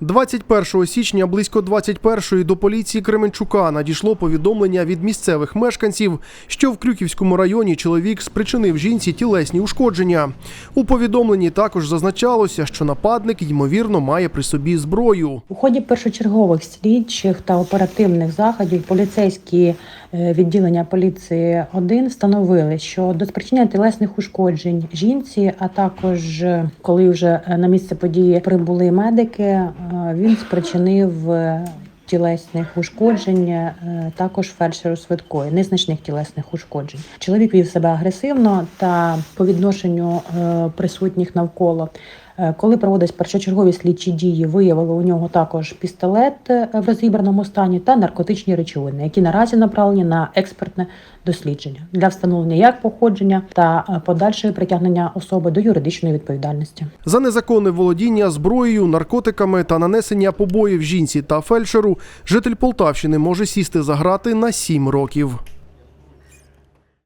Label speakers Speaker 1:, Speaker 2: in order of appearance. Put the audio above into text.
Speaker 1: 21 січня близько 21-ї до поліції Кременчука надійшло повідомлення від місцевих мешканців, що в Крюківському районі чоловік спричинив жінці тілесні ушкодження. У повідомленні також зазначалося, що нападник ймовірно має при собі зброю.
Speaker 2: У ході першочергових слідчих та оперативних заходів поліцейські е, відділення поліції 1 встановили, що до спричинення тілесних ушкоджень жінці, а також е, коли вже е, на місце події прибули медики, він спричинив. е, Тілесних ушкоджень е, також фельдшеру швидкої, незначних тілесних ушкоджень. Чоловік вів себе агресивно та по відношенню е, присутніх навколо. Е, Коли проводились першочергові слідчі дії, виявили у нього також пістолет е, в розібраному стані та наркотичні речовини, які наразі направлені на експертне дослідження для встановлення як походження та е, подальшої притягнення особи до юридичної відповідальності.
Speaker 1: За незаконне володіння зброєю, наркотиками та нанесення побоїв жінці та фельдшеру житель Полтавщини може сісти за грати на 7 років.